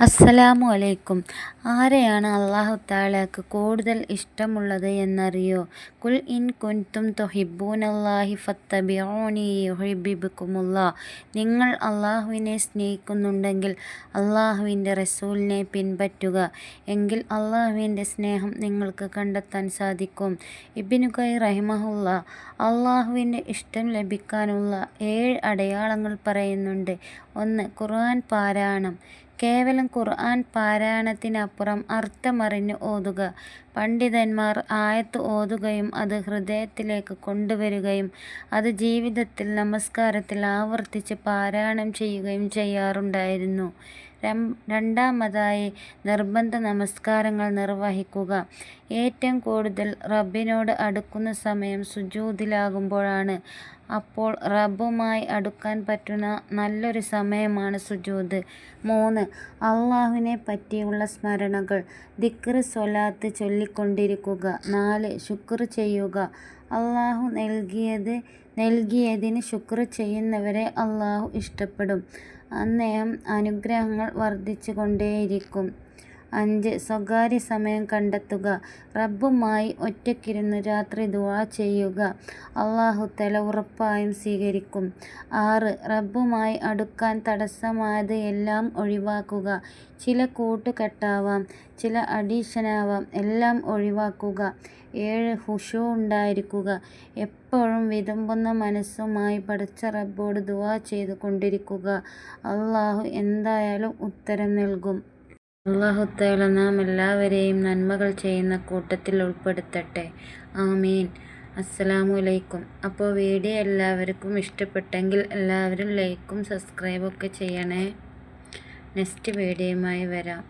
അസ്സലാമു അലൈക്കും. ആരെയാണ് അള്ളാഹു താലാക്ക് കൂടുതൽ ഇഷ്ടമുള്ളത് എന്നറിയോ? കുൽ ഇൻ കുൻതും തൊഹിബൂനല്ലാഹി ഫത്തബിഊനി യുഹിബിബുക്കുമുല്ലാ നിങ്ങൾ അള്ളാഹുവിനെ സ്നേഹിക്കുന്നുണ്ടെങ്കിൽ അള്ളാഹുവിന്റെ റസൂലിനെ പിൻപറ്റുക. എങ്കിൽ അള്ളാഹുവിന്റെ സ്നേഹം നിങ്ങൾക്ക് കണ്ടെത്താൻ സാധിക്കും. ഇബിനു കൈ റഹിമഹുല്ല അള്ളാഹുവിന്റെ ഇഷ്ടം ലഭിക്കാനുള്ള ഏഴ് അടയാളങ്ങൾ പറയുന്നുണ്ട്. ഒന്ന് ഖുർആൻ പാരായണം. കേവലം ഖുർആൻ പാരായണത്തിനപ്പുറം അർത്ഥമറിഞ്ഞ് ഓതുക. പണ്ഡിതന്മാർ ആയത്ത് ഓതുകയും അത് ഹൃദയത്തിലേക്ക് കൊണ്ടുവരികയും അത് ജീവിതത്തിൽ നമസ്കാരത്തിൽ ആവർത്തിച്ച് പാരായണം ചെയ്യുകയും ചെയ്യാറുണ്ടായിരുന്നു. രണ്ടാമതായി നിർബന്ധ നമസ്കാരങ്ങൾ നിർവഹിക്കുക. ഏറ്റവും കൂടുതൽ റബ്ബിനോട് അടുക്കുന്ന സമയം സുജൂതിലാകുമ്പോഴാണ്. അപ്പോൾ റബ്ബുമായി അടുക്കാൻ പറ്റുന്ന നല്ലൊരു സമയമാണ് സുജൂത്. മൂന്ന് അള്ളാഹുവിനെ പറ്റിയുള്ള സ്മരണകൾ. ദിക്ർ സ്വലാത്ത് ചൊല്ലിക്കൊണ്ടിരിക്കുക. നാല് ശുക്ർ ചെയ്യുക. അള്ളാഹു നൽകിയത് നൽകിയതിന് ശുക്ർ ചെയ്യുന്നവരെ അള്ളാഹു ഇഷ്ടപ്പെടും. അന്നേഹം അനുഗ്രഹങ്ങൾ വർദ്ധിച്ചു കൊണ്ടേയിരിക്കും അഞ്ച് സ്വകാര്യ സമയം കണ്ടെത്തുക. റബ്ബുമായി ഒറ്റയ്ക്കിരുന്ന് രാത്രി ദുആ ചെയ്യുക. അള്ളാഹുത്തല ഉറപ്പായും സ്വീകരിക്കും. ആറ് റബ്ബുമായി അടുക്കാൻ തടസ്സമായത് എല്ലാം ഒഴിവാക്കുക. ചില കൂട്ടുകെട്ടാവാം ചില അഡീഷനാവാം എല്ലാം ഒഴിവാക്കുക. ഏഴ് ഹുഷു ഉണ്ടായിരിക്കുക. എപ്പോഴും വിതുമ്പുന്ന മനസ്സുമായി പഠിച്ച റബ്ബോട് ദുവാ ചെയ്തു കൊണ്ടിരിക്കുക അള്ളാഹു എന്തായാലും ഉത്തരം നൽകും. അള്ളാഹുത്താല നാം എല്ലാവരെയും നന്മകൾ ചെയ്യുന്ന കൂട്ടത്തിൽ ഉൾപ്പെടുത്തട്ടെ. ആമീൻ. അസ്സലാമു അലൈക്കും. അപ്പോൾ വീഡിയോ എല്ലാവർക്കും ഇഷ്ടപ്പെട്ടെങ്കിൽ എല്ലാവരും ലൈക്കും സബ്സ്ക്രൈബൊക്കെ ചെയ്യണേ. നെക്സ്റ്റ് വീഡിയോയുമായി വരാം.